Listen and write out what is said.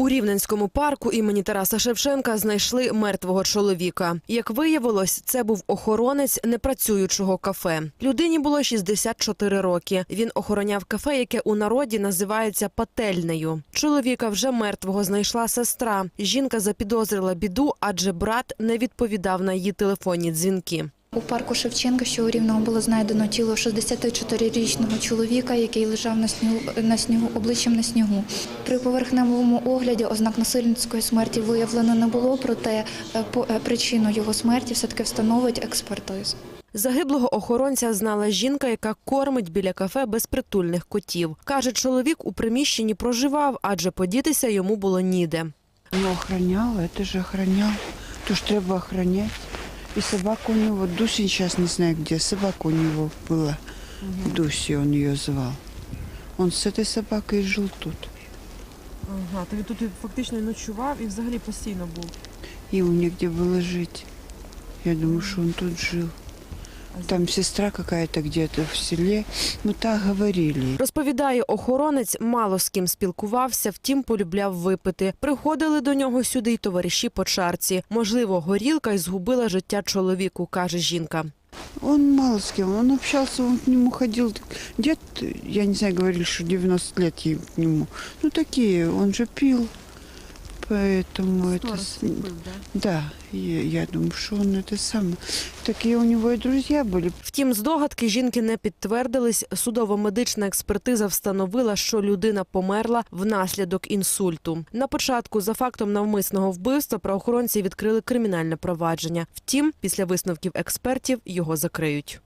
У Рівненському парку імені Тараса Шевченка знайшли мертвого чоловіка. Як виявилось, це був охоронець непрацюючого кафе. Людині було 64 роки. Він охороняв кафе, яке у народі називається пательнею. Чоловіка вже мертвого знайшла сестра. Жінка запідозрила біду, адже брат не відповідав на її телефонні дзвінки. У парку Шевченка, що у Рівному було знайдено тіло 64-річного чоловіка, який лежав на снігу, на снігу обличчям на снігу. При поверхневому огляді ознак насильницької смерті виявлено не було, проте е, е, причину його смерті все-таки встановить експертиза. Загиблого охоронця знала жінка, яка кормить біля кафе безпритульних котів. Каже, чоловік у приміщенні проживав, адже подітися йому було ніде. Ну, охранял, это же охранял. То, что треба охранять. И собака у него, Дуся сейчас не знаю где, собака у него была. Дуси он ее звал. Он с этой собакой жил тут. Ага, то він тут і фактично і ночував і взагалі постійно був. Ему негде было жить. Я думаю, что он тут жил. Там сестра какая-то где-то в селе. Ну, так говорили. Розповідає, охоронець мало з ким спілкувався, втім полюбляв випити. Приходили до нього сюди й товариші по чарці. Можливо, горілка й згубила життя чоловіку, каже жінка. Он мало с кем. Он общался, он к нему ходил. Дед, я не знаю, говорили, что 90 лет ей к нему. Ну, такие, он же пил. Поэтому это... с- Да, я, я думаю, что он это самое. Такие у него и друзья были. Втім, здогадки жінки не підтвердились. Судово-медична експертиза встановила, що людина померла внаслідок інсульту. На початку за фактом навмисного вбивства правоохоронці відкрили кримінальне провадження. Втім, після висновків експертів його закриють.